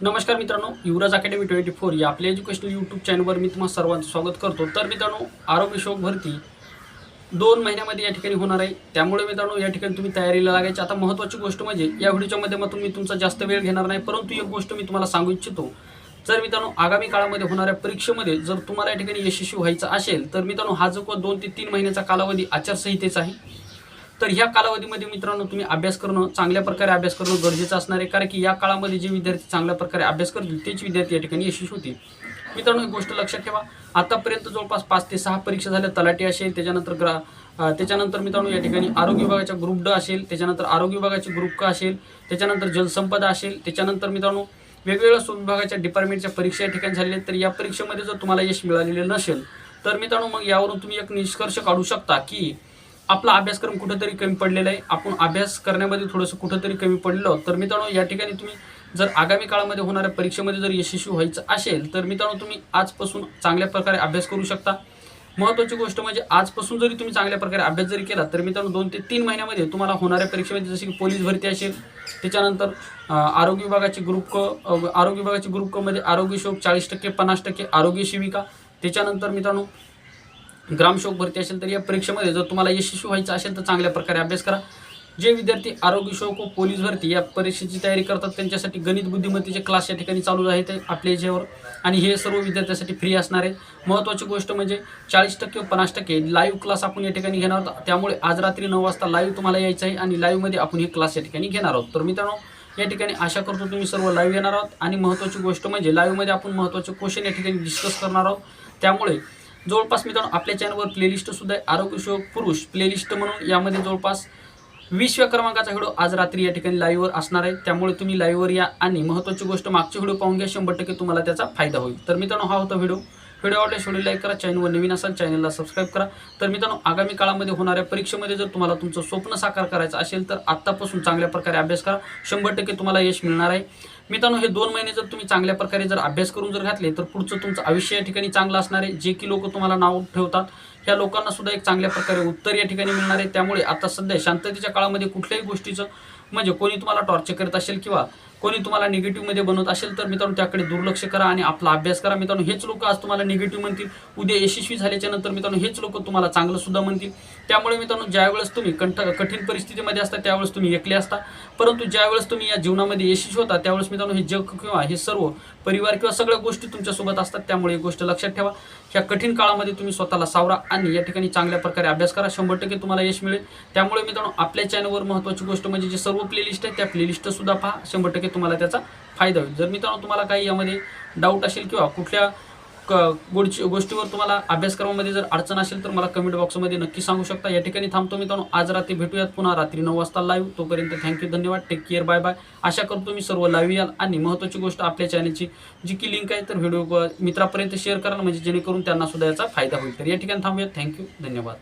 नमस्कार मित्रांनो युवराज academy twenty four या आपल्या एज्युकेशनल यूट्यूब चॅनलवर मी तुम्हाला सर्वांचं स्वागत करतो. तर मित्रांनो आरोग्य शोक भरती दोन महिन्यामध्ये या ठिकाणी होणार आहे. त्यामुळे मित्रांनो या ठिकाणी तुम्ही तयारीला लागायची. आता महत्त्वाची गोष्ट म्हणजे या व्हिडिओच्या माध्यमातून मी तुमचा जास्त वेळ घेणार नाही परंतु एक गोष्ट मी तुम्हाला सांगू इच्छितो. जर मित्रांनो आगामी काळामध्ये होणाऱ्या परीक्षेमध्ये जर तुम्हाला या ठिकाणी यशस्वी व्हायचं असेल तर मित्रांनो हा जो दोन ते तीन महिन्याचा कालावधी आचारसंहितेचा आहे तर ह्या कालावधीमध्ये मित्रांनो तुम्ही अभ्यास करणं चांगल्या प्रकारे अभ्यास करणं गरजेचं असणार आहे. कारण की या काळामध्ये जे विद्यार्थी चांगल्या प्रकारे अभ्यास करतील तेच विद्यार्थी या ठिकाणी यशस्वी होतील. मित्रांनो एक गोष्ट लक्षात ठेवा. आतापर्यंत जवळपास पाच ते सहा परीक्षा झाल्या तलाठी असेल त्याच्यानंतर ग्रा त्याच्यानंतर मित्रांनो या ठिकाणी आरोग्य विभागाच्या ग्रुप ड असेल त्याच्यानंतर आरोग्य विभागाची ग्रुप क असेल त्याच्यानंतर जलसंपदा असेल त्याच्यानंतर मित्रांनो वेगवेगळ्या सोय विभागाच्या डिपार्टमेंटच्या परीक्षा या ठिकाणी झालेल्या तर या परीक्षेमध्ये जर तुम्हाला यश मिळालेलं नसेल तर मित्रांनो मग यावरून तुम्ही एक निष्कर्ष काढू शकता की आपला अभ्यासक्रम कुठेतरी कमी पडलेला आहे. आपण अभ्यास करण्यामध्ये थोडंसं कुठंतरी कमी पडलं तर मित्रांनो या ठिकाणी तुम्ही जर आगामी काळामध्ये होणाऱ्या परीक्षेमध्ये जर यशस्वी व्हायचं असेल तर मित्रांनो तुम्ही आजपासून चांगल्या प्रकारे अभ्यास करू शकता. महत्त्वाची गोष्ट म्हणजे आजपासून जरी तुम्ही चांगल्या प्रकारे अभ्यास जरी केला तर मित्रांनो दोन ते तीन महिन्यामध्ये तुम्हाला होणाऱ्या परीक्षेमध्ये जसे की पोलीस भरती असेल त्याच्यानंतर आरोग्य विभागाची ग्रुप क आरोग्य विभागाची ग्रुप कमध्ये आरोग्य शोक चाळीस टक्के पन्नास टक्के आरोग्य शिविका. त्याच्यानंतर मित्रांनो ग्रामशोक भरती असेल तर या परीक्षेमध्ये जर तुम्हाला यशस्वी व्हायचं असेल तर चांगल्या प्रकारे अभ्यास करा. जे विद्यार्थी आरोग्य शोक व पोलीस भरती या परीक्षेची तयारी करतात त्यांच्यासाठी गणित बुद्धिमत्तेचे क्लास या ठिकाणी चालू आहेत आपल्या याच्यावर. आणि हे सर्व विद्यार्थ्यांसाठी फ्री असणार आहे. महत्त्वाची गोष्ट म्हणजे चाळीस टक्के व पन्नास टक्के लाईव्ह क्लास आपण या ठिकाणी घेणार आहोत. त्यामुळे आज रात्री नऊ वाजता लाईव्ह तुम्हाला यायचं आहे आणि लाईव्हमध्ये आपण हे क्लास या ठिकाणी घेणार आहोत. तर मित्रांनो या ठिकाणी आशा करतो तुम्ही सर्व लाईव्ह येणार आहोत. आणि महत्त्वाची गोष्ट म्हणजे लाईव्हमध्ये आपण महत्त्वाचे क्वेश्चन या ठिकाणी डिस्कस करणार आहोत. त्यामुळे जवळपास मित्रांनो आपल्या चॅनलवर प्लेलिस्ट सुद्धा आहे. आरोग्य शोक पुरुष प्लेलिस्ट म्हणून यामध्ये जवळपास वीसव्या क्रमांकाचा व्हिडिओ आज रात्री या ठिकाणी लाईव्हवर असणार आहे. त्यामुळे तुम्ही लाईव्हवर या आणि महत्त्वाची गोष्ट मागचे व्हिडिओ पाहून घ्या. शंभर टक्के तुम्हाला त्याचा फायदा होईल. तर मित्रांनो हा होता व्हिडिओ. व्हिडिओ आवडल्यास व्हिडिओ लाईक करा. चॅनलवर नवीन असाल चॅनलला सबस्क्राईब करा. तर मित्रांनो आगामी काळामध्ये होणाऱ्या परीक्षेमध्ये जर तुम्हाला तुमचं स्वप्न साकार करायचं असेल तर आत्तापासून चांगल्या प्रकारे अभ्यास करा. शंभर टक्के तुम्हाला यश मिळणार आहे. मित्रांनो हे दोन महिने जर तुम्ही चांगल्या प्रकारे जर अभ्यास करून जर घातले तर पुढचं तुमचं आयुष्य या ठिकाणी चांगलं असणार आहे. जे की लोक तुम्हाला नाव ठेवतात ह्या लोकांना सुद्धा एक चांगल्या प्रकारे उत्तर या ठिकाणी मिळणार आहे. त्यामुळे आता सध्या शांततेच्या काळामध्ये कुठल्याही गोष्टीचं म्हणजे कोणी तुम्हाला टॉर्चर करत असेल किंवा कोणी तुम्हाला निगेटिव्हमध्ये बनवत असेल तर मित्रांनो त्याकडे दुर्लक्ष करा आणि आपला अभ्यास करा. मित्रांनो हेच लोक आज तुम्हाला निगेटिव्ह म्हणतील. उद्या यशस्वी झाल्याच्यानंतर मित्रांनो हेच लोक तुम्हाला चांगलं सुद्धा म्हणतील. त्यामुळे मित्रांनो ज्यावेळेस तुम्ही कंठ कठीण परिस्थितीमध्ये असता त्यावेळेस तुम्ही एकले असता. परंतु ज्यावेळेस तुम्ही या जीवनामध्ये यशस्वी होता त्यावेळेस मित्रांनो हे जग किंवा हे सर्व परिवार किंवा सगळ्या गोष्टी तुमच्यासोबत असतात त्यामुळे एक गोष्ट लक्षात ठेवा. ह्या कठीण काळामध्ये तुम्ही स्वतःला सावरा आणि या ठिकाणी चांगल्या प्रकारे अभ्यास करा. शंभर टक्के तुम्हाला यश मिळेल. त्यामुळे मित्रांनो आपल्या चॅनलवर महत्त्वाची गोष्ट म्हणजे जे सर्व प्लेलिस्ट आहे त्या प्लेलिस्टसुद्धा पहा. शंभर टक्के तुम्हाला त्याचा फायदा होईल. जर मित्रांनो तुम्हाला काही यामध्ये डाऊट असेल किंवा कुठल्या क गोडची गोष्टीवर तुम्हाला अभ्यासक्रमामध्ये जर अडचण असेल तर मला कमेंट बॉक्समध्ये नक्की सांगू शकता. या ठिकाणी थांबतो मित्रांनो. आज रात्री भेटूयात पुन्हा रात्री नऊ वाजता लाईव्ह तोपर्यंत थँक्यू धन्यवाद. टेक केअर बाय बाय आशा करतो मी सर्व लाईव्ह याल. आणि महत्त्वाची गोष्ट आपल्या चॅनलची जी की लिंक आहे तर व्हिडिओ मित्रापर्यंत शेअर कराल म्हणजे जेणेकरून त्यांना सुद्धा याचा फायदा होईल. तर या ठिकाणी थांबूयात. थँक्यू धन्यवाद.